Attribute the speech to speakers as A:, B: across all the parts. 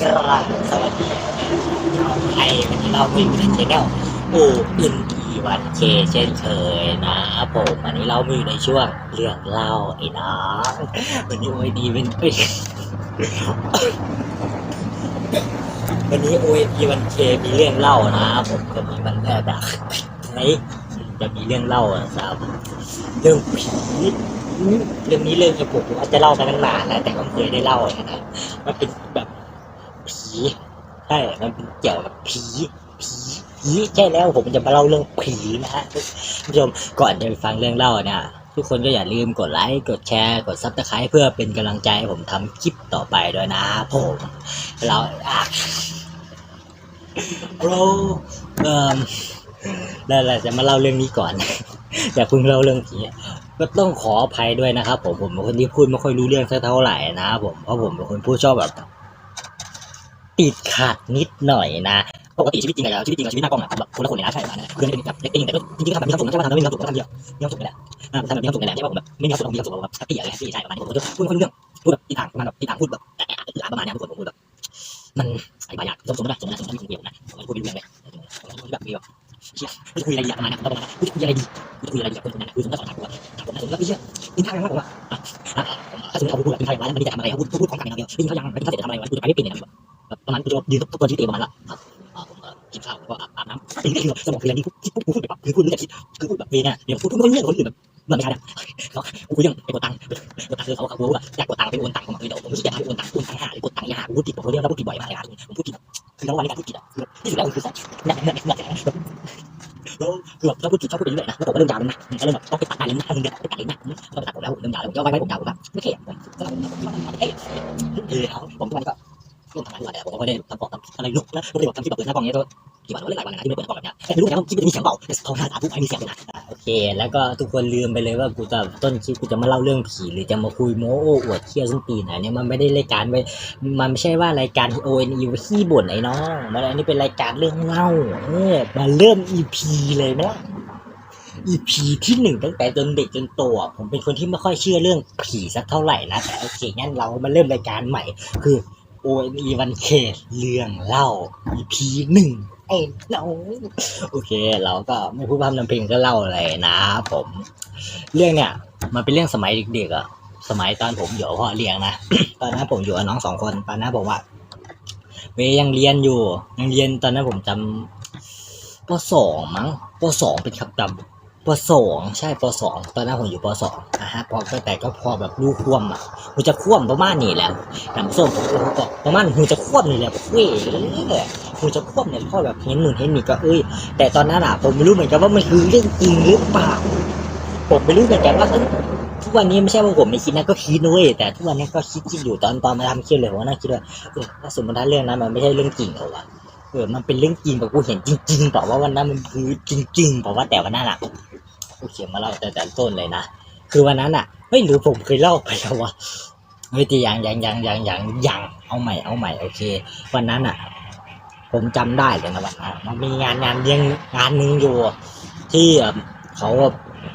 A: ครับสวัสดีไอวันนี้เรามีอยู่ในชแนลโออินอีวันเคเช่นเคยนะผมวันนี้เรามีอยู่ในช่วงเรื่องเล่าไอ้น้องวันนี้โอยดีเป็นเอ้ยวันนี้โอเอ็วันเคมีเรื่องเล่านะผมก็มีมันแรกอะไหนจะมีเรื่องเล่าอะครับเรื่องผีเรื่องนี้เรื่องที่ผมว่าจะเล่ามาตั้งนานแล้วแต่ก็เคยได้เล่านะมันเป็นแบบ ใช่มันเป็นเกี่ยวกับผีผีผีใช่แล้วผมจะมาเล่าเรื่องผีนะฮะท่านผู้ชมก่อนจะไปฟังเรื่องเล่าเนี่ยทุกคนก็อย่าลืมกดไลค์กดแชร์ กดซับสไครต์เพื่อเป็นกำลังใจให้ผมทำคลิปต่อไปด้วยนะผมเราอะเราเอ่อนั่นแหละจะมาเล่าเรื่องนี้ก่อนอย่าเพิ่งเล่าเรื่องผีก็ต้องขออภัยด้วยนะครับผมผมเป็นคนที่พูดไม่ค่อยรู้เรื่องสักเท่าไหร่นะครับผมเพราะผมเป็นคนพูดชอบแบบ ติดขัดนิดหน่อยนะปกติชีวิตจริงอะชีวิตจริงกับชีวิตหน้ากล้องอะแบบคนละคนเลยนะใช่ไหมนะคืองเป็นแบบเล็กๆแต่ก็จริงๆก็ทำแบบมีความสุขนะใช่ไหมทำแบบมีความสุขก็ทำเยอะมีความสุขนี่แหละทำแบบมีความสุขนี่แหละใช่ป่ะผมแบบไม่มีความสุขมีความสุขแบบแฮปปี้อะไรแฮปปี้ใช่ประมาณนี้ผมก็พูดไม่ค่อยเรื่องพูดแบบที่ทางประมาณแบบที่ทางพูดแบบแอะๆประมาณนี้ทุกคนผมพูดแบบมันอธิบายยากสมมตินะสมมตินะสมมติที่ผมเรียนนะพูดไม่รู้เรื่องเลยแบบมีแบบเชี่ยจะคุยอะไรดีประมาณนั้นประมาณนั้นคุยอะไรดีคุยอะไรดีกับคนคนนั้นคือสมมติว่าถามว่าถามผมนะผมก็ไม่าพี่เชื่ออินทายังมากกว่าถ้าสมมติเขาพูดแบบอินทางร้านมันจะทำอะไรเขาพูดพูดของกลางอย่างเดียวอินทางยังไม่ได้เสร็จทำอะไรวะกูจะไปไม่เป็นเนี่ยแบ บประมาณกูจะยืนทุกคนชีวิตเองประมาณละครับกินข้าวก็อาบน้ำสิ่งที่คือสมองคืออะไรที่คิดพูดพูดแบบคือพูดไม่ได้คิดคือพูดแบบเวเนี่ยเดี๋ยวพูดพูดไม่รู้เรื่องคนอื่นแบบมันไม่ใช่เขากูยเรื่องไปกดตังค์กดตังค์คือเขาเขาบอกว่าอยากกดตังค์ไปโอนตังค์ผมเดี๋ยวผมรู้สึกอยากไปโอนตังค์โอนตังค์หาหรือกดตังค์ยาพูดผิดผมเรื่องเราพูดผิดบ่อยมากเลยนะผมพูดผิดคือทั้งวันในการพูดผิดอะที่สุดแล้วคือเนี่ยเนี่ยเนี่ยแล้วคือแบบถ้าพูดผิดชอบพูดไปเรื่อยนะแล้วผมก็เริ่มยาวแล้วนะก็เริ่มแบบต้องไปตัดอะไรนะถ้ามึงเดือดตัดอะไรนะก็ตัดผมแล้วผมเริ่มยาวแล้วผมจะไว้ไว้ผมยาวแบบไม่เข็ดผมก็ผมเอ้ยเออผมทุกวันนี้ก็ ร่วมทำงานด้วยแต่ผมก็ไม่ได้ทำของอะไรลุกนะผมเลยบอกทำที่แบบเปิดหน้ากล้องเนี้ยก็กี่วันเล่นหลายวันนะที่ไม่เปิดกล้องแบบเนี้ยแต่ไม่รู้ไงว่าคลิปจะมีเสียงเบาแต่โทรหาสาธุไม่มีเสียงเลยนะโอเค แล้วก็ทุกคนลืมไปเลยว่ากูจะต้นคลิปกูจะมาเล่าเรื่องผีหรือจะมาคุยโม้โอ้อวดเที่ยวซึ่งปีไหนเนี่ยมันไม่ได้รายการไปมันไม่ใช่ว่ารายการ O N E ขี้บ่นไอ้น้องมันอันนี้เป็นรายการเรื่องเล่าเออมาเริ่ม EP เลยไหมล่ะ EP ที่หนึ่งตั้งแต่จนเด็กจนโตผมเป็นคนที่ไม่ค่อยเชื่อเรื่องผีสักเท่าไหร่นะแต่โอเคงั้นเรามาเริ่มรายการใหม่ คือ O N E วันเคเรื่องเล่า EP หนึ่งไอ้น้องโอเค เราก็ไม่พูดพร่ำนำเพลงก็เล่าอะไรนะผม เรื่องเนี่ย มันเป็นเรื่องสมัยเด็กๆอะสมัยตอนผมอยู่กับพ่อเลี้ยงนะ ตอนนั้นผมอยู่กับน้องสองคนตอนนั้นผมว่าเวยังเรียนอยู่ยังเรียนตอนนั้นผมจำปสองมั้งปสองเป็นคำจำ ปสองใช่ปสองตอนนั้นผมอยู่ปสองนะฮะพอแต่ก็พอแบบรู้ควมอะหูจะควมประมาณนี้แหละน้ำส้มผมก็ประมาณหูจะควมนี่แหละเว้ยหูจะควมเนี่ยพ่อแบบเห็นหนุนเห็นนี่ก็เอ้ยแต่ตอนนั้นอะผมไม่รู้เหมือนกันว่ามันคือเรื่องจริงหรือเปล่าผมไม่รู้เหมือนกันว่าทุกวันนี้ไม่ใช่ว่าผมไม่คิดนะก็คิดนะเว้ยแต่ทุกวันนี้ก็คิดคิดอยู่ตอนตอนมาทำคลิปเลยผมก็นั่งคิดว่าเออถ้าสมมติถ้าเรื่องนั้นมันไม่ใช่เรื่องจริงหรอวะเออมันเป็นเรื่องจริงแบบกูเห็นจริงๆเปล่าว่าวันนั้นมันคือจริงๆเปล่าว่าแต่วันนั้นอะ กูเขียนมาเล่าแต่แต่ต้นเลยนะ คือวันนั้นอะเฮ้ยหรือผมเคยเล่าไปแล้ววะเฮ้ยต่ยังยังยังยังยังยังเอาใหม่เอาใหม่โอเค วันนั้นอะ ผมจำได้เลยนะวันนั้นมันมีงานงานเลี้ยงงานหนึ่งอยู่ ที่เอ่อเขา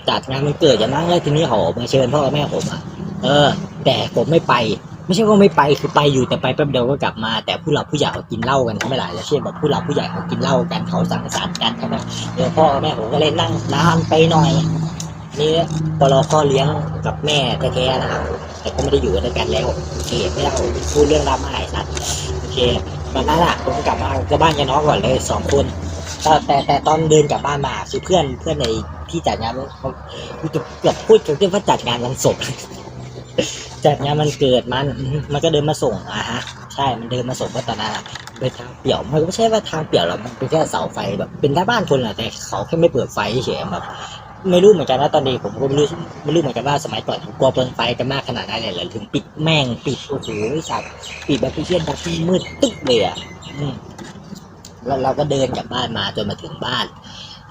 A: จัดงานมันเกิดอย่างนั้นแล้วทีนี้เขามาเชิญพ่อแม่ผมอะเออ แต่ผมไม่ไป ไม่ใช่ว่าไม่ไปคือไปอยู่แต่ไปแป๊บเดียวก็กลับมา แต่ผู้หลักผู้ใหญ่เขากินเหล้ากันเขาไม่หลายแล้วเช่นแบบผู้หลักผู้ใหญ่เขากินเหล้ากันเขาสังสรรค์กันใช่ไหมเดี๋ยวพ่อแม่ผมก็เลยนั่งนานไปหน่อยนี่พอเราพ่อเลี้ยงกับแม่แท้ๆนะครับแต่ก็ไม่ได้อยู่ด้วยกันแล้วโอเคไม่เล่าพูดเรื่องดราม่าไอ้สัตว์โอเควันนั้นอะผมกลับมาก็บ้านยายน้องก่อนเลยสองคนแต่แต่แต่ตอนเดินกลับบ้านมาคือเพื่อนเพื่อนในที่จัดงานเขาเกือบพูดถึงว่าจัดงานวันศพ จัดงานมันเกิดมันมันก็เดินมาส่งอะฮะใช่มันเดินมาส่งเพราะตอนนั้นเป็นทางเปี่ยวมันก็ไม่ใช่ว่าทางเปี่ยวหรอกมันเป็นแค่เสาไฟแบบเป็นหน้าบ้านคนแหละแต่เขาแค่ไม่เปิดไฟเฉยแบบไม่รู้เหมือนกันว่าตอนนี้ผมก็ไม่รู้ไม่รู้เหมือนกันว่าสมัยก่อนกลัวเปิดไฟกันมากขนาดนั้นเลยถึงปิดแม่งปิดโอ้โหสัตว์ปิดแบบพี่เชี่ยนแบบมืดตึ๊บเลยอะแล้วเราก็เดินจากบ้านมาจนมาถึงบ้าน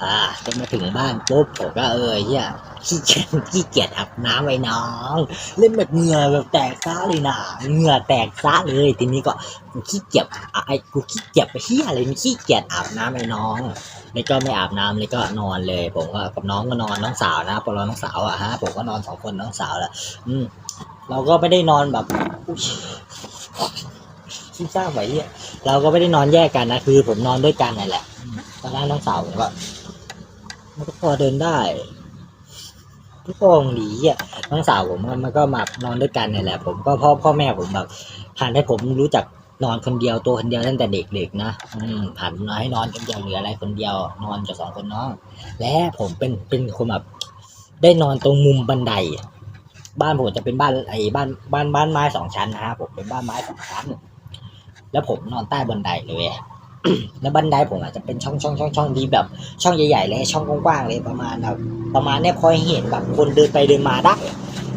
A: อ่าจนมาถึงบ้านปุ๊บผมก็เออเฮียขี้เกียจขี้เกียจอาบน้ำไว้น้อง เล่นแบบเหงื่อแบบแตกซ่าเลยนะเหงื่อแตกซ่าเลยทีนี้ก็กูขี้เกียจอะไอ้กูขี้เกียจไปเฮียอะไรนี่ขี้เกียจอาบน้ำไอ้น้องแล้วก็ไม่อาบน้ำเลยก็นอนเลย ผมก็กับน้องก็นอนน้องสาวนะพอเราน้องสาวอะฮะผมก็นอนสองคนน้องสาวแหละอืมเราก็ไม่ได้นอนแบบอุ๊ยคิดสร้างไว้เหี้ยเราก็ไม่ได้นอนแยกกันนะคือ ผมนอนด้วยกันนั่นแหละตอนนั้นน้องสาวผมก็ มันก็พอเดินได้ทุกองดีอะน้องสาวผมมันก็มานอนด้วยกันนี่แหละ ผมก็พ่อพ่อแม่ผมแบบผ่านให้ผมรู้จักนอนคนเดียวตัวคนเดียวตั้งแต่เด็กๆนะอืมผ่านมาให้นอนคนเดียวหลืออะไรคนเดียวนอนกับสองคนน้องและผมเป็นเป็นคนแบบได้นอนตรงมุมบันได บ้านผมจะเป็นบ้านไอ้บ้านบ้านบ้านไม้สองชั้นนะฮะผมเป็นบ้านไม้สองชั้น แล้วผมนอนใต้บันไดเลย แล้วบันไดผมอาจจะเป็นช่องช่องช่องช่องที่แบบ ช่องใหญ่ๆเลยช่องกว้างๆเลยประมาณแบบประมาณเนี้ยพอให้เห็นแบบคนเดินไปเดินมาได้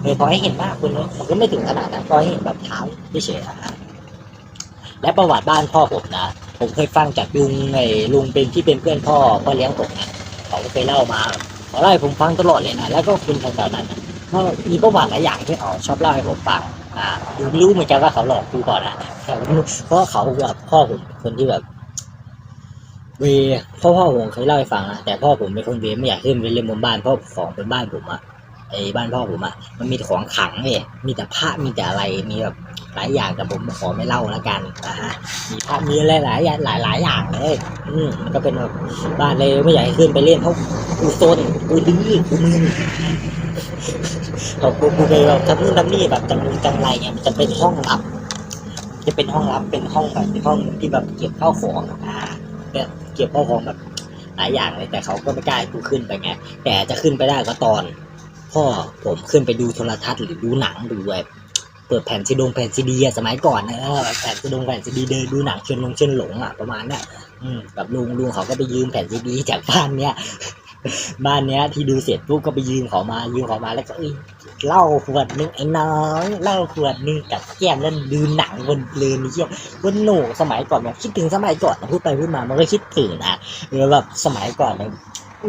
A: เออพอให้เห็นมากคนมันก็ไม่ถึงขนาดนั้นพอให้เห็นแบบเท้าเฉยๆอะฮะและประวัติบ้านพ่อผมนะผมเคยฟังจากลุงไอ้ลุงเป็นที่เป็นเพื่อนพ่อพ่อเลี้ยงผมนะเขาเคยเล่ามาเขาเล่าให้ผมฟังตลอดเลยนะแล้วก็คุณแถวๆนั้นนะก็มีประวัติหลายอย่างที่เขาชอบเล่าให้ผมฟังอ่าดูรู้เหมือนกันว่าเขาหลอกกูก่อนนะแต่เพราะเขาแบบพ่อผมคนที่แบบ เวพ่อพ่อผมเคยเล่าให้ฟังนะแต่พ่อผมเป็นคนเวไม่อยากขึ้นไปเล่นบนบ้านเพราะของเป็นบ้านผมอะไอ้บ้านพ่อผมอะมันมีของขังเลยมีแต่พระมีแต่อะไรมีแบบหลายอย่างแต่ผมขอไม่เล่าแล้วกันนะฮะมีพระมีอะไรหลายอย่างหลายหลายอย่างเลยอืมมันก็เป็นแบบบ้านเลยไม่อยากให้ขึ้นไปเล่นเพราะกูโซนกูดื้อกูมึนเรากูกูไปแบบทำนู่นทำนี่แบบจังจังไรเนี่ยมันจะเป็นห้องลับ จะเป็นห้องลับเป็นห้องแบบเป็นห้องที่แบบเก็บข้าวของอ่า เนี่ยเก็บข้าวของแบบหลายอย่างเลยแต่เขาก็ไม่กล้าให้กูขึ้นไปไง แต่จะขึ้นไปได้ก็ตอน พ่อผมขึ้นไปดูโทรทัศน์หรือดูหนังดูแบบเปิดแผ่นซีดงแผ่นซีดีอะสมัยก่อนนะเออแผ่นซีดงแผ่นซีดีเดินดูหนังเชิญลงเชิญหลงอะประมาณเนี้ยอืมกับลุงลุงเขาก็ไปยืมแผ่นซีดีจากบ้านเนี้ยบ้านเนี้ยที่ดูเสร็จปุ๊บก็ไปยืมเขามายืมเขามาแล้วก็เอ้ย เหล้าขวดนึงไอ้น้องเหล้าขวดนึงกับแก้มแล้วดูหนังบนเพลนนี่เชี่ยวันหนกสมัยก่อนแบบคิดถึงสมัยก่อนพูดไปพูดมามันก็คิดถึงนะเออแบบสมัยก่อนเนี่ย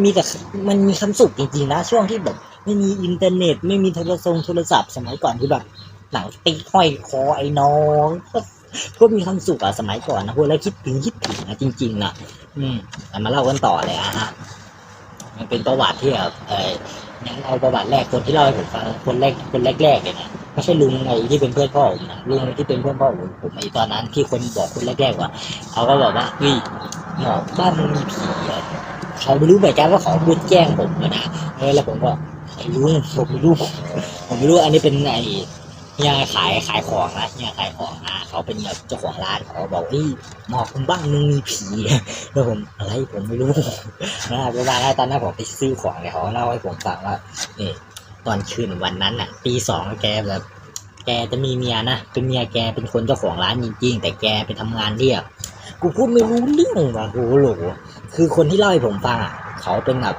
A: มีแต่มันมีความสุขจริงๆนะช่วงที่แบบ ไม่มีอินเทอร์เน็ต ไม่มีโทรศัพท์โทรศัพท์ สมัยก่อนคือแบบหนังติ๊กห้อยคอไอ้น้องก็ก็มีความสุขอะสมัยก่อนนะพูดแล้วคิดถึงคิดถึงนะจริงๆนะอืมมาเล่ากันต่อเลยอะฮะ มันเป็นประวัติที่แบบเอองั้นเอาประวัติแรกคนที่เล่าให้ผมฟังคนแรกคนแรกๆเลยนะไม่ใช่ลุงไอ้ที่เป็นเพื่อนพ่อผมนะลุงที่เป็นเพื่อนพ่อผมผมไอ้ตอนนั้นที่คนบอกคนแรกๆว่าเขาก็บอกว่าเฮ้ยหมอบ้านมึงมีผีเขาไม่รู้เหมือนกันว่าเขาพูดแจ้งผมนะเออแล้วผมก็ไอ้ลุงผมไม่รู้ผมไม่รู้อันนี้เป็นไอ้ เฮียขายขายของนะเฮียขายของนะเขาเป็นแบบเจ้าของร้านเขาบอกเฮ้ยหมอคุณบ้านมึงมีผีแล้วผมอะไรผมไม่รู้นะเวลาตอนนั้นผมไปซื้อของเนี่ยเขาเล่าให้ผมฟังว่านี่ตอนคืนวันนั้นน่ะตีสองแกแบบแกจะมีเมียนะเป็นเมียแกเป็นคนเจ้าของร้านจริงๆ แต่แกไปทำงานเรียกกูพูดไม่รู้เรื่องว่ะโหโหลคือคนที่เล่าให้ผมฟังอะเขาเป็นแบบ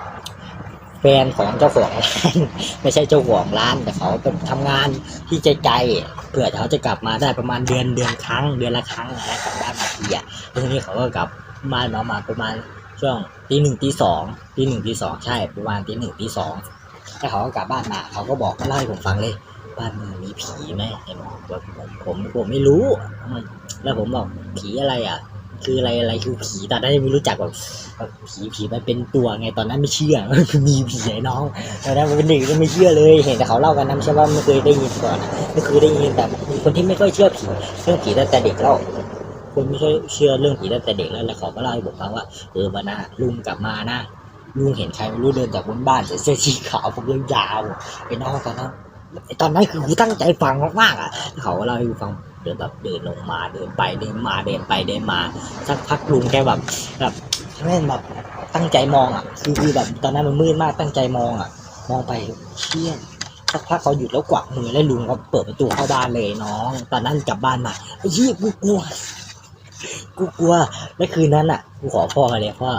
A: ฟนของเจ้าของร้านไม่ใช่เจ้าของร้านแต่เขาเป็นทำงานที่ไกลๆเพื่อเขาจะกลับมาได้ประมาณเดือนเดือนครั้ง เดือนละครั้งนะกลับบ้านมาทีอะทีนี้เขาก็กลับบ้านมามาประมาณช่วงตีหนึ่งตีสองตีหนึ่งตีสองใช่ประมาณตีหนึ่งตีสองแล้วเขาก็กลับบ้านมาเขาก็บอกเล่าให้ผมฟังเลยบ้านมึงมีผีไหมเห็นบอผมผมผมไม่รู้ แล้วผมบอกผีอะไรอะ คืออะไรอะไรคือผีตอนนั้นยังไม่รู้จักแบบผีผีมันเป็นตัวไงตอนนั้นไม่เชื่อคือมีผีไอ้น้องตอนนั้นมันเป็นเด็กก็ไม่เชื่อเลยเห็นแต่เขาเล่ากันนะไม่ใช่ว่าไม่เคยได้ยินก่อนไม่เคยได้ยินแต่มีคนที่ไม่ค่อยเชื่อผีเรื่องผีตั้งแต่เด็กแล้วคนไม่ค่อยเชื่อเรื่องผีตั้งแต่เด็กแล้วแล้วเขาก็เล่าให้ผมฟังว่าเออวันน่ะลุงกลับมานะลุงเห็นใครไม่รู้เดินจากบนบ้านใส่เสื้อสีขาวผมยาวๆไอ้น้องตอนนั้นตอนนั้นคือกูตั้งใจฟังมากๆอะเขาเล่าให้ฟัง เดินแบบเดินลงมาเดินไปเดินมาเดินไปเดินมาสักพักลุงแกแบบแบบแม่งแบบตั้งใจมองอะคือคือแบบตอนนั้นมันมืดมากตั้งใจมองอะ มองไปเชี่ยสักพักเขาหยุดแล้วกวักมือแล้วลุงก็เปิดประตูเข้าบ้านเลยน้อง ตอนนั้นกลับบ้านมาไอ้เหี้ยกูกลัวกูกลัวแล้วคืนนั้นอะกูขอพ่อเลยพ่อ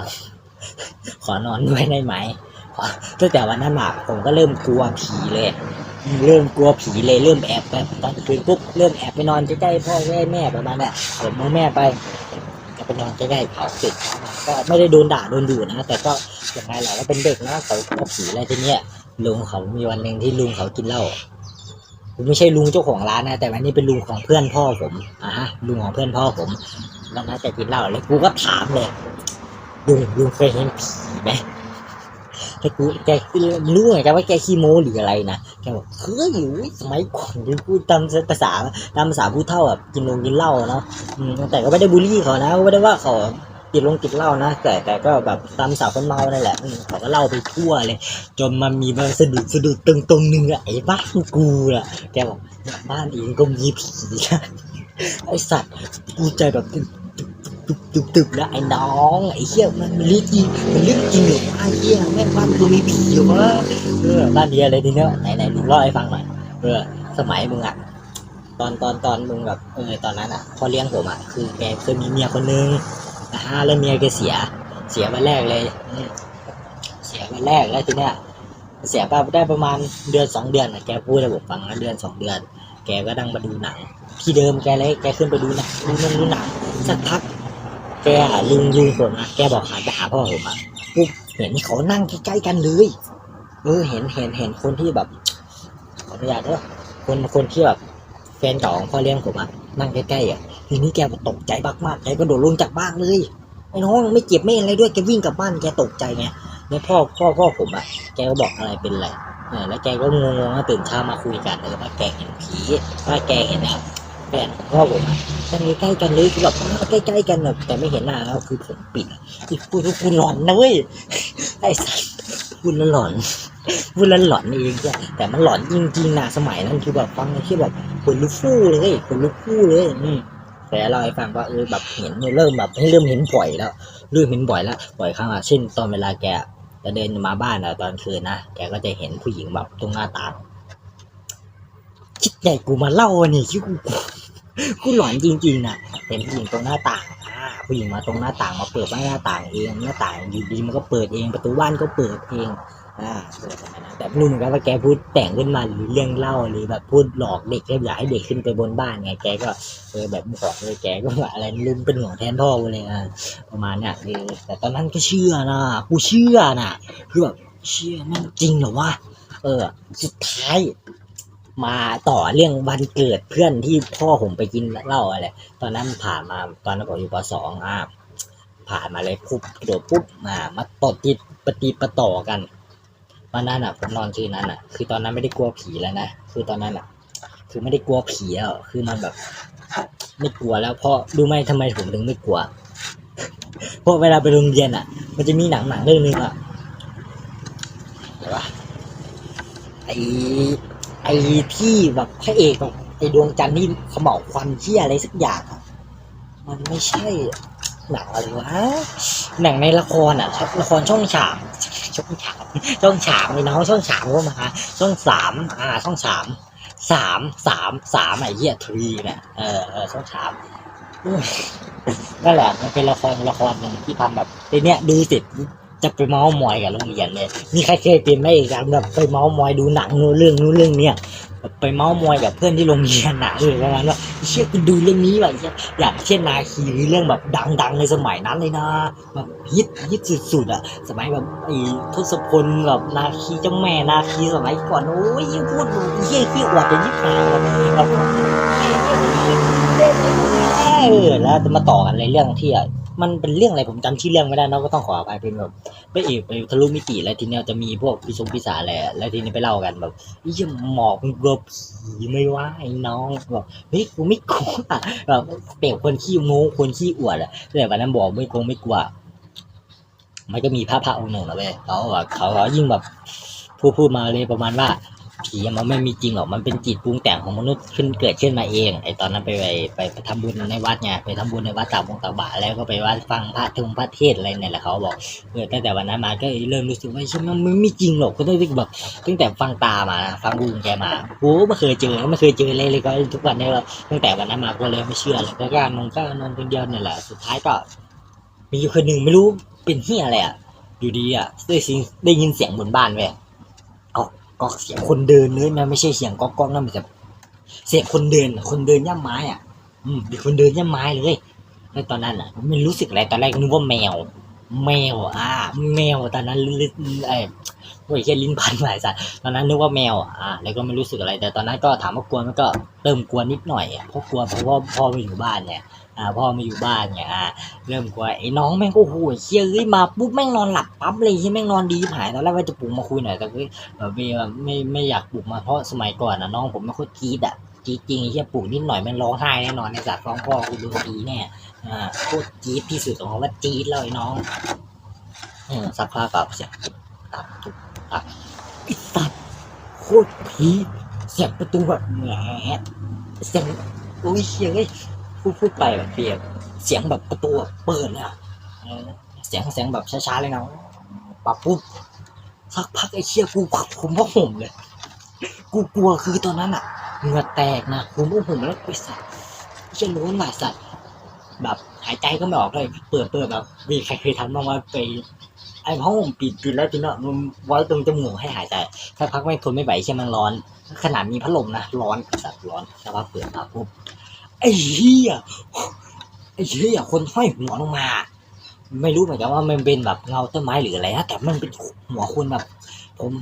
A: ขอนอนด้วยได้ไหมตั้งแต่วันนั้นมาผมก็เริ่มกลัวผีเลย เริ่มกลัวผีเลยเริ่มแอบไปตอนคืนปุ๊บเริ่มแอบไปนอนใกล้ๆพ่อใกล้แม่ประมาณนั้นผมมือแม่ไปไปนอนใกล้ๆเผาสิก็ไม่ได้โดนด่าโดนดุนะแต่ก็ยังไงแหละก็เป็นเด็กนะเขากลัวผีอะไรทีเนี้ยลุงเขามีวันหนึ่งที่ลุงเขากินเหล้าผมไม่ใช่ลุงเจ้าของร้านนะ แต่วันนี้เป็นลุงของเพื่อนพ่อผมอะฮะลุงของเพื่อนพ่อผมแล้วนะแต่กินเหล้าเลยกูก็ถามเลยลุงลุงเคยเห็นผีไหม แต่กูแกรู้เหมือนกันว่าแกขี้โม้หรืออะไรนะแกบอกเฮ้ยสมัยก่อนที่พูดตามภาษาตามภาษาผู้เฒ่าแบบกินลงกินเหล้าเนาะแต่ก็ไม่ได้บูลลี่เขานะไม่ได้ว่าเขาติดลงติดเหล้านะแต่แต่ก็แบบตามภาษาคนเมานั่นแหละเขาก็เล่าไปทั่วเลย จนมันมีมันสะดุดสะดุดตรงตรงหนึ่งอะไอ้บ้านกูอะแกบอกบ้านเองก็มีผีนะไอสัตว์กูใจแบบ ตึบตึบตึบแล้วไอ้น้องไอ้เหี้ยมันมันเรื่องจริงมันเรื่องจริงเหรอวะไอ้เหี้ยแม่งบ้านกูมีผีเหรอวะเออบ้านเดียอะไรทีเนี้ยไหนไหนมึงเล่าให้ฟังหน่อยเออสมัยมึงอะตอนตอนตอนมึงแบบเออตอนนั้นอะพ่อเลี้ยงผมอะคือแกเคยมีเมียคนนึงนะฮะแล้วเมียแกเสีย เสียวันแรกเลยอืมเสียวันแรกแล้วทีเนี้ยเสียไปได้ประมาณเดือนสองเดือนนะแกพูดให้ผมฟังนะเดือนสองเดือน แกก็ดังมาดูหนัง ที่เดิมแกเลยแกขึ้นไปดูหนังดูหนังดูหนังสักพัก แกหาลุงลุงผมนะแกบอกหันไปหาพ่อผมอะปุ๊บเห็นเขานั่งใกล้ๆกันเลย เออเห็นเห็นเห็นคนที่แบบขออนุญาตเถอะคนคนที่แบบแฟนเก่าของพ่อเลี้ยงผมอะนั่งใกล้ๆอะทีนี้แกตกใจมากๆแกก็โดดลงจากบ้านเลยไอ้น้องไม่เจ็บไม่อะไรด้วยแกวิ่งกลับบ้านแกตกใจไงแล้วพ่อพ่อพ่อผมอะแกก็บอกอะไรเป็นไรเออแล้วแกก็งงๆตื่นเช้ามาคุยกันเออว่าแกเห็นผีว่าแกเห็นแบบ แฟนของพ่อผมอะนั่งใกล้กันเลยคือแบบใกล้ๆกันแบบแต่ไม่เห็นหน้าแล้วคือผมปิดอีกพูดว่ากูหลอนนะเว้ยไอ้สัสพูดแล้วหลอนพูดแล้วหลอนเองจ้ะแต่มันหลอนจริงๆนะสมัยนั้นคือแบบฟังที่แบบขนลุกฟู่เลยขนลุกฟู่เลยอืมแต่เราให้ฟังว่าเออแบบเห็นเริ่มแบบให้เริ่มเห็นบ่อยแล้วเริ่มเห็นบ่อยแล้วบ่อยครั้งอะเช่นตอนเวลาแกจะเดินมาบ้านอะตอนคืนนะแกก็จะเห็นผู้หญิงแบบตรงหน้าต่างคิดใหญ่กูมาเล่าวันนี้ที่กู กูหลอนจริงๆนะเห็นผู้หญิงตรงหน้าต่างผู้หญิงมาตรงหน้าต่างมาเปิดหน้าต่างเองหน้าต่างอยู่ดีมันก็เปิดเองประตูบ้านก็เปิดเองอ่าแต่ไม่รู้เหมือนกันว่าแกพูดแต่งขึ้นมาหรือเรื่องเล่าหรือแบบพูดหลอกเด็กแค่อยากให้เด็กขึ้นไปบนบ้านไงแกก็เออแบบบอกเลยแกก็อะไรลืมเป็นห่วงแทนพ่อกูเลยอะประมาณเนี้ยเออแต่ตอนนั้นก็เชื่อนะกูเชื่อนะคือแบบเชื่อแม่งจริงเหรอวะเออสุดท้าย มาต่อเรื่องวันเกิดเพื่อนที่พ่อผมไปกินเหล้าอะไร ตอนนั้นผ่านมาตอนนั้นผมอยู่ปสองอะผ่านมาเลยปุ๊บกระโดดปุ๊บมามาตดติดปฏิปต่อกันวันนั้นอะผมนอนคืนนั้นอะ คือตอนนั้นไม่ได้กลัวผีแล้วนะคือตอนนั้นอะ คือไม่ได้กลัวผีแล้วคือมันแบบ ไม่กลัวแล้วเพราะรู้ไหมทำไมผมถึงไม่กลัวเพราะเวลาไปโรงเรียนอะ มันจะมีหนังหนังเรื่องนึงอะเดี๋ยววะไอ ไอ้ที่แบบพระเอกแบบไอ้ดวงจันทร์ที่เขาเหมาควันเชี่ยอะไรสักอย่างอะมันไม่ใช่หนังอะไรวะหนังในละครอะละครช่องฉามช่องฉามช่องฉามนี่น้องช่องฉามก็มาช่องสามอ่าช่องสามสามสามสามไอ้เหี้ยทรีเนี่ยเออเออช่องสามนั่นแหละมันเป็นละครละครหนึ่งที่ทำแบบทีเนี้ยดูเสร็ จะไปเมาส์มอยกับโรงเรียนเลยมีใครเคยเป็นไหมอีกครั้งแบบไปเมาส์มอยดูหนังนู้นเรื่องนู้นเรื่องเนี้ยแบบไปเมาส์มอยกับเพื่อนที่โรงเรียนหนังเลยประมาณว่าเชี่ยกูดูเรื่องนี้แบบเชี่ยอย่างเช่นนาคีเรื่องแบบดังๆในสมัยนั้นเลยนะแบบฮิตฮิตสุดๆอะสมัยแบบไอ้ทศพลแบบนาคีเจ้าแม่นาคีสมัยก่อนโอ้ยพูดเยี่ยขี้อวดจะยิ่งหาแบบแบบเออแล้วจะมาต่อกันในเรื่องที่ มันเป็นเรื่องอะไรผมจำชื่อเรื่องไม่ได้เนอะก็ต้องขออภัยเป็นแบบไปเอกไปทะลุมิติแล้วทีเนี้ยจะมีพวกพิซงพิสาแหละแล้วทีนี้ไปเล่ากันแบบไอ้เหี้ยหมอกมันกลัวผีไม่ว่าไอ้น้องบอกเฮ้ยกูไม่กลัวแบบเปรียบคนขี้โม้คนขี้อวดอะแต่วันนั้นบอกไม่กลัวไม่กลัว มันก็มีพระพระองค์หนึ่งนะเว้ยเขาแบบเขาเขายิ่งแบบพูดพูดมาเลยประมาณว่า ผีมันไม่มีจริงหรอกมันเป็นจิตปรุงแต่งของมนุษย์ขึ้นเกิดขึ้นมาเองไอตอนนั้นไปไปไปทำบุญในวัดไงไปทำบุญในวัดตากบงตากบาแล้วก็ไปวัดฟังพระทงพระเทศอะไรเนี่ยแหละเขาบอกเออตั้งแต่วันนั้นมาก็เริ่มรู้สึกว่าใช่มันไม่มีจริงหรอกก็ต้องแบบตั้งแต่ฟังตามาฟังลุงแกมาโอ้ไม่เคยเจอไม่เคยเจอเลยเลยก็ทุกวันนี้เราตั้งแต่วันนั้นมาก็เลยไม่เชื่อเลยก็การนอนก็นอนคนเดียวเนี่ยแหละสุดท้ายก็ มีอยู่คนหนึ่งไม่รู้เป็นเฮียอะไรอะอยู่ดีอะได้ยินได้ยินเสียงบนบ้านเว้ย ก็ก็เสียงคนเดินเลยนะไม่ใช่เสียงก๊อกก๊อกนะมันจะเสียงคนเดินคนเดินย่ำไม้อะ อืมีคนเดินย่ำไม้เลยแล้วตอนนั้นอะไม่รู้สึกอะไรตอนแรกนึกว่าแมว แมวอ่าแมวตอนนั้นลิ้นไอ้โอ้ยแค่ลิ้นพันหลายสัตว์ตอนนั้นนึกว่าแมวอะแล้วก็ไม่รู้สึกอะไรแต่ตอนนั้นก็ถามว่ากลัวมันก็เริ่มกลัวนิดหน่อยเพราะกลัวเพราะว่าพ่อไม่อยู่บ้านเนี่ย อ่าพ่อไมาอยู่บ้านเนี่ยอ่าเริ่มกลัวไอ้น้องแม่งโอ้โหเชี่ยเอ้ยมาปุ๊บแม่งนอนหลับปั๊บเลยที่แม่งนอนดีหายตอนแรกว่าจะปลุกมาคุยหน่อยแต่ก็แบบไม่ไม่ไม่อยากปลุกมาเพราะสมัยก่อนนะน้องผมไม่ค่อยกรีดอะกรีดจริงไอ้เชี่ยปลุกนิดหน่อยแม่งร้องไห้แน่นอนในสัตว์ร้องพ่อกูดูดีแน่อ่าโคตรกรีดที่สุดของเขาว่าจี๊ดแล้วไอ้น้องเออสักพักกับเสียงตับตุบตับไอ้สัตว์โคตรผีเสียงประตูแบบแหงเสียงโอ้ยเสียเอ้ย พูดพูดไปแบบเปรียบเสียงแบบประตูเปิดเลยอะเสียงเสียงแบบช้าๆเลยนะปับปุ๊บสักพักไอ้เชี่ยกูผมก็ห่มเลย กูกลัวคือตอนนั้นอะเหงื่อแตกนะผมก็ห่มแล้วไปสัตว์เชี่ยรู้หลายสัตว์แบบหายใจก็ไม่ออกเลยเปิดเปิดแบบมีใครเคยทำบ้างว่าไปไอ้ห้องห่มปิดปิดแล้วทีเนาะมันไว้ตรงจมูกให้หายใจถ้าพักไม่ทนไม่ไหวเชี่ยมันร้อน ขนาดมีพัดลมนะร้อนสัตว์ร้อนแต่ว่าเปิดมาปุ๊บ ไอ้เหี้ยไอ้เหี้ยคนห้อยหัวลงมา ไม่รู้เหมือนกันว่ามันเป็นแบบเงาต้นไม้หรืออะไรนะแต่มันเป็นหัวคนแบบ ผม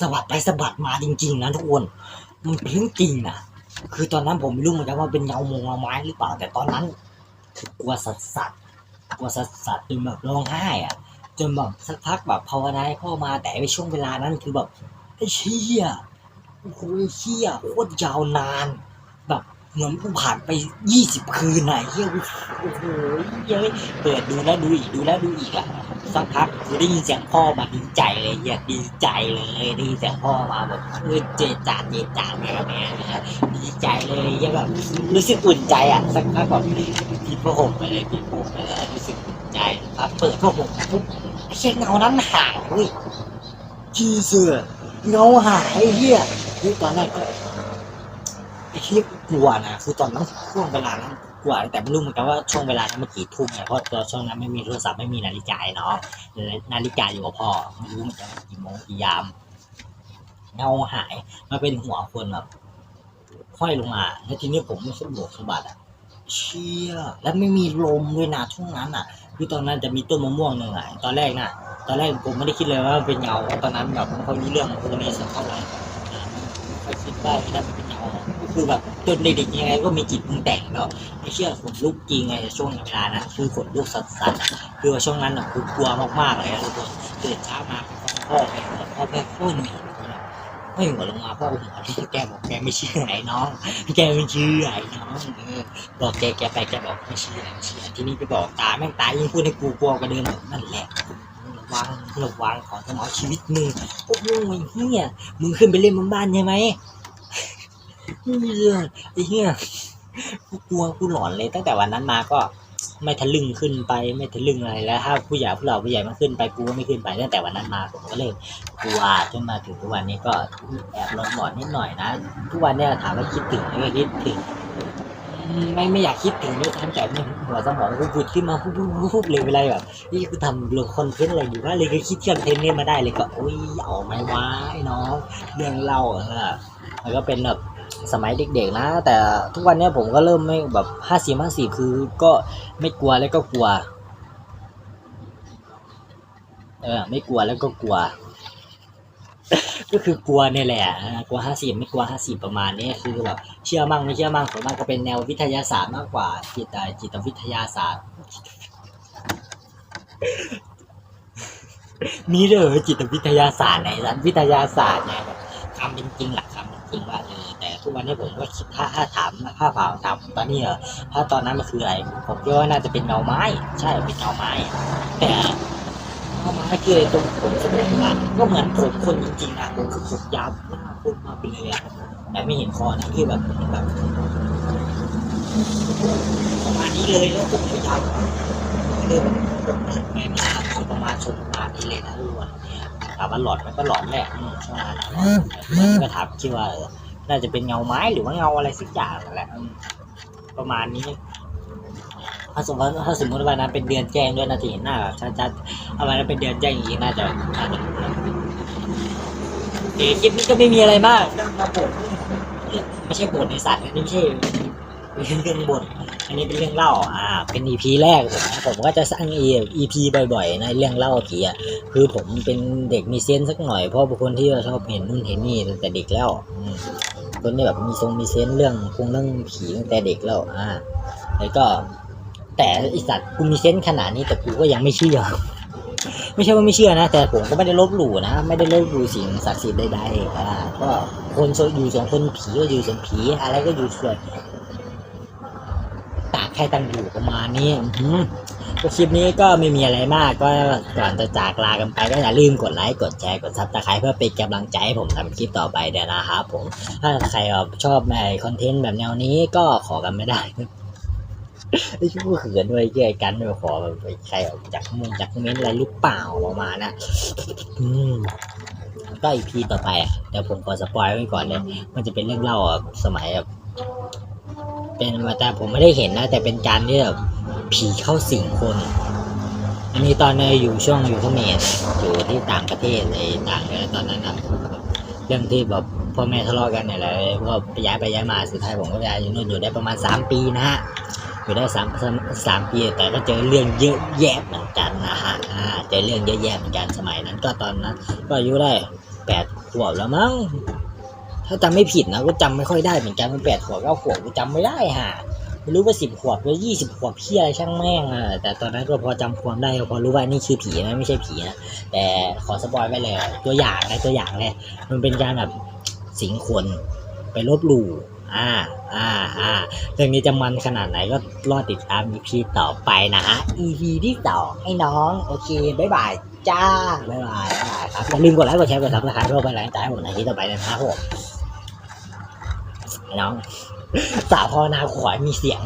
A: สะบัดไปสะบัดมาจริง ๆนะทุกคนมันเป็นเรื่องจริงนะคือตอนนั้นผมไม่รู้เหมือนกันว่าเป็นเงามงเงาไม้หรือเปล่า แต่ตอนนั้นคือกลัวสัตว์สัตว์กลัวสัตว์สัตว์จนแบบร้องไห้อะจนแบบสักพักแบบภาวนาให้พ่อมาแต่ในช่วงเวลานั้นคือแบบไอ้เชี่ยโอ้โหเฮียโคตรยาวนานแบบ เหมือนกูผ่านไปยี่สิบคืนไหนเฮียโอ้โหเฮ้ยเปิดดูแล้วดูอีกดูแล้วดูอีกอะสักพักคือได้ยินเสียงพ่อมาดีใจเลยเฮียดีใจเลยได้ยินเสียงพ่อมาแบบเออเจจานเจจานแม่แม่นะดีใจเลยเฮียแบบรู้สึกอุ่นใจอะสักพักแบบปิดผ้าห่มไปเลยปิดผ้าห่มไปเลยรู้สึกอุ่นใจครับเปิดผ้าห่มปุ๊บเชี่ยเงานั้นหายเว้ยจีเสือเงาหายเหี้ยคือตอนแรกก็ ไอ้เหี้ยกลัวนะคือตอนนั้นช่วงเวลานั้นกลัวแต่ไม่รู้เหมือนกันว่าช่วงเวลานั้นมันกี่ทุ่มไงเพราะตอนช่วงนั้นไม่มีโทรศัพท์ไม่มีนาฬิกาเนาะนาฬิกาอยู่กับพ่อไม่รู้เหมือนกันว่ากี่โมงกี่ยามเงาหายมาเป็นหัวคนแบบห้อยลงมา แล้วทีนี้ผมไม่สะดวกสบัดอะเชี่ยแล้วไม่มีลมด้วยนะช่วงนั้นอะ คือตอนนั้นจะมีต้นมะม่วงหนึ่งอะตอนแรกน่ะ ตอนแรกผมไม่ได้คิดเลยว่าเป็นเงาเพราะตอนนั้นแบบไม่ค่อยรู้เรื่องพวกนี้สักเท่าไหร่อ่าไม่ค่อยคิดว่าได้เป็น คือแบบจนเด็กๆยังไงก็มีจิตปรุงแต่งแล้วไม่เชื่อขนลุกจริงไงช่วงเวลานั้นคือขนลุกสัสๆคือว่าช่วงนั้นอะคือกลัวมากๆเลยนะทุกคนตื่นเช้ามาพ่อแม่พ่อแม่โคตรเหนื่อยเลยไม่หัวลงมาพ่อหัวที่แกบอกแกไม่เชื่อไอ้น้อง แกไม่เชื่อไอ้น้องบอกแกแกไปแกบอกไม่เชื่อไม่เชื่อทีนี้ไปบอกตาแม่งตายิ่งพูดให้กูกลัวกว่าเดิมนั่นแหละระวังระวังของจะมอาชีวิตมึงโอ้โหไอ้เฮียมึงขึ้นไปเล่นบนบ้านใช่ไหม เฮียไอ้เฮียกูกลัวกูหลอนเลย ตั้งแต่วันนั้นมาก็ไม่ทะลึ่งขึ้นไปไม่ทะลึ่งอะไรแล้ว ถ้าผู้ใหญ่ผู้เราผู้ใหญ่มันขึ้นไปกูก็ไม่ขึ้นไปตั้งแต่วันนั้นมาผมก็เลยกลัวจนมาถึงทุกวันนี้ก็แอบหลอนหลอนนิดหน่อยนะทุกวันเนี่ยถามว่าคิดถึงไหมก็คิดถึงไม่ไม่อยากคิดถึงเลยทั้งแต่ในหัวสมองกูพูดขึ้นมาปุ๊บปุ๊บปุ๊บปุ๊บเลยเวลาแบบนี่กูทำลงคอนเทนต์อะไรอยู่ว่าเลยก็คิดคอนเทนนี้มาได้เลยก็โอ้ยเอาไหมวะไอ้น้องเรื่องเล่าเออมันก็เป็นแบบ สมัยเด็กๆนะ แต่ทุกวันนี้ผมก็เริ่มไม่แบบห้าสิบห้าสิบคือก็ไม่กลัวแล้วก็กลัว เออ ไม่กลัวแล้วก็กลัว ก็คือกลัวเนี่ยแหละกลัวห้าสิบไม่กลัวห้าสิบประมาณนี้คือแบบเชื่อมั่งไม่เชื่อมั่งส่วนมากก็เป็นแนววิทยาศาสตร์มากกว่า จิตจิตวิทยาศาสตร์มีเลยเหรอจิตวิทยาศาสตร์ไหนสันวิทยาศาสตร์ไงแบบคำเป็นจริงหลักคำเป็นจริงว่าเออ ทุกวันนี้ผมก็คิดถ้าถ้าถามถ้าถามถามตอนนี้เหรอถ้าตอนนั้นมันคืออะไรผมคิดว่าน่าจะเป็นเงาไม้ ใช่เป็นเงาไม้ แต่เงาไม้คือไอ้ตรงผมสมองอะก็เหมือนผมคนจริงๆนะผมคือผมยาวมากพูดมากไปเลยอะแต่ไม่เห็นคอนะคือแบบแบบประมาณนี้เลยแล้วผมก็ยาวเลยแบบไม่มาประมาณชนประมาณนี้เลยนะทุกวันเนี่ยถามว่าหลอนมันก็หลอนแหละอืมช่วงนั้นนะก็ถามคิดว่าเออ น่าจะเป็นเงาไม้หรือว่าเงาอะไรสักอย่างนั่นแหละประมาณนี้ ถ้าสมมติถ้าสมมติว่านั้นเป็นเดือนแจ้งด้วยนะที่เห็นหน้าแบบชัดๆเอาไว้แล้วเป็นเดือนแจ้งอย่างนี้น่าจะน่าจะเออคลิปนี้ก็ไม่มีอะไรมากไม่ใช่บ่นในสัตว์อันนี้ไม่ใช่เรื่องบ่นอันนี้เป็นเรื่องเล่า อ่า เป็นอีพีแรกผมผมก็จะสร้างอีพีบ่อยๆ ในเรื่องเล่าผีอะ คือผมเป็นเด็กมีเซนส์สักหน่อย เพราะเป็นคนที่เราชอบเห็นนู่นเห็นนี่ตั้งแต่เด็กแล้วอื คนที่แบบมีทรงมีเซนเรื่องคงเรื่องผีตั้งแต่เด็กแล้วอ่า แล้วก็ แต่ไอสัตว์กูมีเซนขนาดนี้แต่กูก็ยังไม่เชื่อไม่ใช่ว่าไม่เชื่อนะ แต่ผมก็ไม่ได้ลบหลู่นะ ไม่ได้ลบหลู่สิ่งศักดิ์สิทธิ์ใดๆอ่าก็คนอยู่ส่วนคนผีก็อยู่ส่วนผีอะไรก็อยู่ส่วนตางใครต่างอยู่ประมาณนี้อือ ก็คลิปนี้ก็ไม่มีอะไรมากก็ก่อนจะจากลากันไปก็อย่าลืมกดไลค์กดแชร์กดซับสไครต์เพื่อเป็นกำลังใจให้ผมทำคลิปต่อไปเดี๋ยวนะครับผมถ้าใครชอบในคอนเทนต์แบบแนวนี้ก็ขอกันไม่ได้ไอ้ชู้เขินด้วยเกี่ยกันด้วยขอแบบใครออกจากมุงจากเม้นต์อะไรหรือเปล่าประมาณนะอืมก็อีพีต่อไปอะเดี๋ยวผมขอสปอยไว้ก่อนเลยมันจะเป็นเรื่องเล่าสมัยแบบเป็นแต่ผมไม่ได้เห็นนะ แต่เป็นการที่แบบ ผีเข้าสิงคน อันนี้ตอนในอยู่ช่วงอยู่เขมรอยู่ที่ต่างประเทศในต่างเนี่ยตอนนั้นอะเรื่องที่แบบพ่อแม่ทะเลาะกันเนี่ยแหละก็ย้ายไปย้ายมาสุดท้ายผมก็ย้ายอยู่นู่นอยู่ได้ประมาณสามปีนะฮะอยู่ได้สามสามปีแต่ก็เจอเรื่องเยอะแยะเหมือนกันนะฮะเจอเรื่องเยอะแยะเหมือนกันสมัยนั้น ก็ตอนนั้น ก็อายุได้แปดขวบแล้วมั้งถ้าจำไม่ผิดนะก็จำไม่ค่อยได้เหมือนกันมันแปดขวบเก้าขวบก็จำไม่ได้ฮะ ไม่รู้ว่าสิบขวบหรือยี่สิบขวบพี่อะไรช่างแม่งอะแต่ตอนนั้นก็พอจำความได้พอรู้ว่านี่คือผีนะไม่ใช่ผีนะแต่ขอสปอยไว้เลยตัวอย่างนะตัวอย่างเลยมันเป็นการแบบสิงคนไปลบหลู่อ่าอ่าอ่าเรื่องนี้จะมันขนาดไหนก็รอติดตาม EP ต่อไปนะฮะ EP ที่สองให้น้อง โอเค บ๊ายบายจ้า บ๊ายบายบ๊ายบายครับ อย่าลืมกดไลค์กดแชร์กดซับสไครต์เพื่อเป็นแรงใจให้ผมในที่ต่อไปนะครับผมน้อง สาวพอนาขอให้มีเสียง